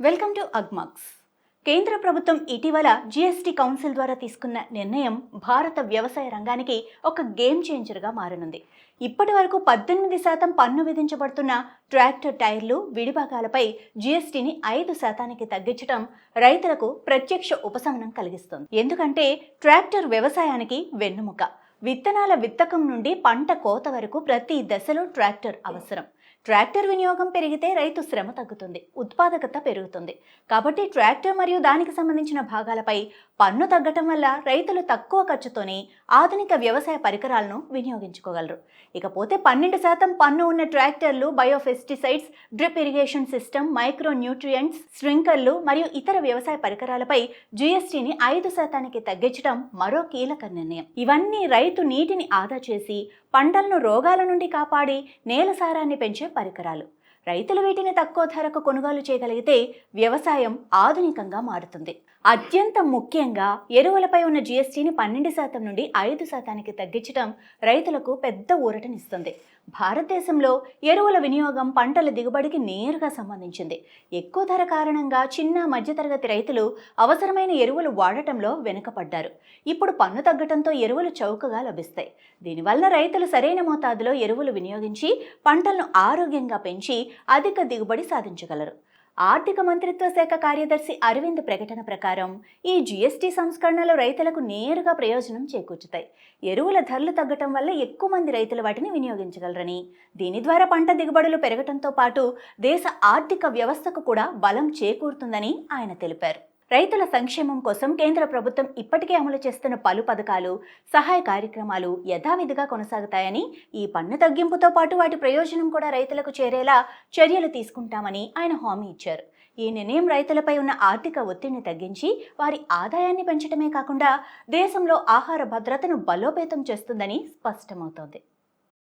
Welcome to Agmax. కేంద్ర ప్రభుత్వం ఇటీవల జీఎస్టీ కౌన్సిల్ ద్వారా తీసుకున్న నిర్ణయం భారత వ్యవసాయ రంగానికి ఒక గేమ్ చేంజర్గా మారనుంది. ఇప్పటి వరకు పద్దెనిమిది శాతం పన్ను విధించబడుతున్న ట్రాక్టర్ టైర్లు విడిభాగాలపై జీఎస్టీని ఐదు శాతానికి తగ్గించడం రైతులకు ప్రత్యక్ష ఉపశమనం కలిగిస్తుంది. ఎందుకంటే ట్రాక్టర్ వ్యవసాయానికి వెన్నుముక. విత్తనాల విత్తకం నుండి పంట కోత వరకు ప్రతి దశలో ట్రాక్టర్ అవసరం. ట్రాక్టర్ వినియోగం పెరిగితే రైతు శ్రమ తగ్గుతుంది ఉత్పాదకత పెరుగుతుంది. కాబట్టి ట్రాక్టర్ మరియు దానికి సంబంధించిన భాగాలపై పన్ను తగ్గటం వల్ల రైతులు తక్కువ ఖర్చుతోనే ఆధునిక వ్యవసాయ పరికరాలను వినియోగించుకోగలరు. ఇకపోతే పన్నెండు శాతం పన్ను ఉన్న ట్రాక్టర్లు biopesticides drip irrigation system micro nutrients స్ప్రింకర్లు మరియు ఇతర వ్యవసాయ పరికరాలపై జీఎస్టీని ఐదు శాతానికి తగ్గించడం మరో కీలక నిర్ణయం. ఇవన్నీ రైతు నీటిని ఆదా చేసి పంటలను రోగాల నుండి కాపాడి నేల సారాన్ని పెంచే పరికరాలు. రైతులు వీటిని తక్కువ ధరకు కొనుగోలు చేయగలిగితే వ్యవసాయం ఆధునికంగా మారుతుంది. అత్యంత ముఖ్యంగా ఎరువులపై ఉన్న జీఎస్టీని పన్నెండు శాతం నుండి ఐదు శాతానికి తగ్గించడం రైతులకు పెద్ద ఊరటనిస్తుంది. భారతదేశంలో ఎరువుల వినియోగం పంటల దిగుబడికి నేరుగా సంబంధించింది. ఎక్కువ ధర కారణంగా చిన్న మధ్యతరగతి రైతులు అవసరమైన ఎరువులు వాడటంలో వెనుకపడ్డారు ఇప్పుడు పన్ను తగ్గటంతో ఎరువులు చౌకగా లభిస్తాయి. దీనివల్ల రైతులు సరైన మోతాదులో ఎరువులు వినియోగించి పంటలను ఆరోగ్యంగా పెంచి అధిక దిగుబడి సాధించగలరు. ఆర్థిక మంత్రిత్వ శాఖ కార్యదర్శి అరవింద్ ప్రకటన ప్రకారం ఈ జీఎస్టీ సంస్కరణలు రైతులకు నేరుగా ప్రయోజనం చేకూర్చుతాయి. ఎరువుల ధరలు తగ్గటం వల్ల ఎక్కువ మంది రైతులు వాటిని వినియోగించగలరని దీని ద్వారా పంట దిగుబడులు పెరగటంతో పాటు దేశ ఆర్థిక వ్యవస్థకు కూడా బలం చేకూరుతుందని ఆయన తెలిపారు. రైతుల సంక్షేమం కోసం కేంద్ర ప్రభుత్వం ఇప్పటికే అమలు చేస్తున్న పలు పథకాలు సహాయ కార్యక్రమాలు యథావిధిగా కొనసాగుతాయని ఈ పన్ను తగ్గింపుతో పాటు వాటి ప్రయోజనం కూడా రైతులకు చేరేలా చర్యలు తీసుకుంటామని ఆయన హామీ ఇచ్చారు. ఈ నిర్ణయం రైతులపై ఉన్న ఆర్థిక ఒత్తిడిని తగ్గించి వారి ఆదాయాన్ని పెంచడమే కాకుండా దేశంలో ఆహార భద్రతను బలోపేతం చేస్తుందని స్పష్టమవుతోంది.